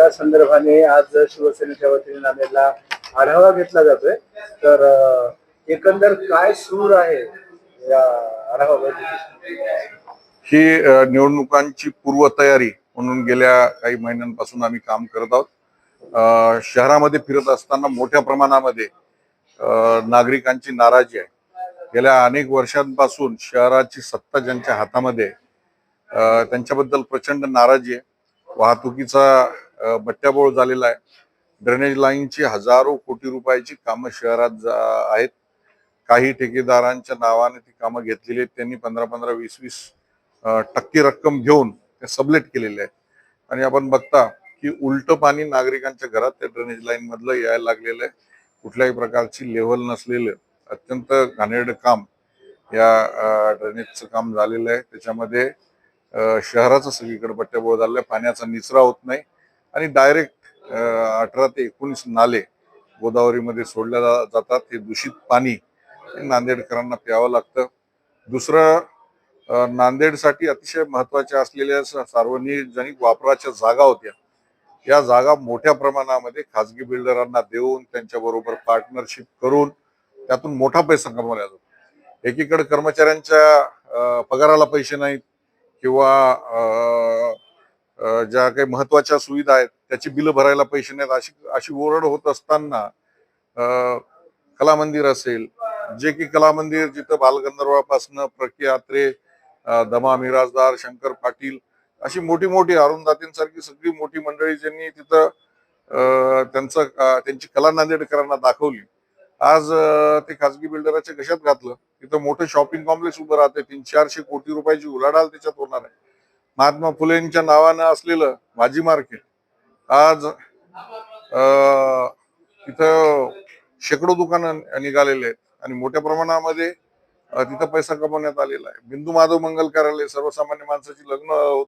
त्या संदर्भाने आज शिवसेनेच्या वतीने नांदेडला आढावा घेतला जातोय. तर एकंदर काय सूर आहे या आढावा ही निवडणुकांची पूर्वतयारी म्हणून गेल्या काही महिन्यांपासून आम्ही काम करत आहोत. शहरामध्ये फिरत असताना मोठ्या प्रमाणामध्ये नागरिकांची नाराजी आहे. गेल्या अनेक वर्षांपासून शहराची सत्ता ज्यांच्या हातामध्ये त्यांच्याबद्दल प्रचंड नाराजी आहे. वाहतुकीचा बट्ट्याबोळ झालेला आहे. ड्रेनेज लाईनची हजारो कोटी रुपयाची कामं शहरात आहेत. काही ठेकेदारांच्या नावाने ती कामं घेतलेली आहेत. त्यांनी पंधरा पंधरा वीस वीस टक्के रक्कम घेऊन ते सबलेट केलेले आहे आणि आपण बघता की उलट पाणी नागरिकांच्या घरात त्या ड्रेनेज लाईन मधलं यायला लागलेलं आहे. कुठल्याही प्रकारची लेवल नसलेलं अत्यंत घाणेरडं काम या ड्रेनेजचं काम झालेलं आहे. त्याच्यामध्ये शहराचं सगळीकडे बट्ट्याबोळ झालेलं आहे. पाण्याचा निचरा होत नाही. आणि डायरेक्ट अठरा ते एकोणीस नाले गोदावरीमध्ये सोडल्या जातात. हे दूषित पाणी नांदेडकरांना प्यावं लागतं. दुसरं नांदेडसाठी अतिशय महत्त्वाच्या असलेल्या सार्वजनिक वापराच्या जागा होत्या. या जागा मोठ्या प्रमाणामध्ये खाजगी बिल्डरांना देऊन त्यांच्याबरोबर पार्टनरशिप करून त्यातून मोठा पैसा कमवला जातो. एकीकडे कर्मचाऱ्यांच्या पगाराला पैसे नाहीत किंवा ज्या काही महत्त्वाच्या सुविधा आहेत त्याची बिलं भरायला पैसे नाहीत. अशी अशी ओरड होत असताना कला मंदिर असेल जे की कला मंदिर जिथं बालगंधर्वापासनं प्रकी आत्रे दमा मिराजदार शंकर पाटील अशी मोठी मोठी अरुणदातींसारखी सगळी मोठी मंडळी ज्यांनी तिथं त्यांचं त्यांची कला नांदेडकरांना दाखवली. आज ते खाजगी बिल्डराच्या घशात घातलं? तिथं मोठं शॉपिंग कॉम्प्लेक्स उभं राहते तीन चारशे कोटी रुपयाची उलाढाल त्याच्यात होणार आहे. महात्मा फुलेंच्या नावानं असलेलं भाजी मार्केट. आज अ, तिथं शेकडो दुकानं निघालेले आहेत आणि मोठ्या प्रमाणामध्ये तिथं पैसा कमवण्यात आलेला आहे. बिंदू माधव मंगल कार्यालय सर्वसामान्य माणसाची लग्न होत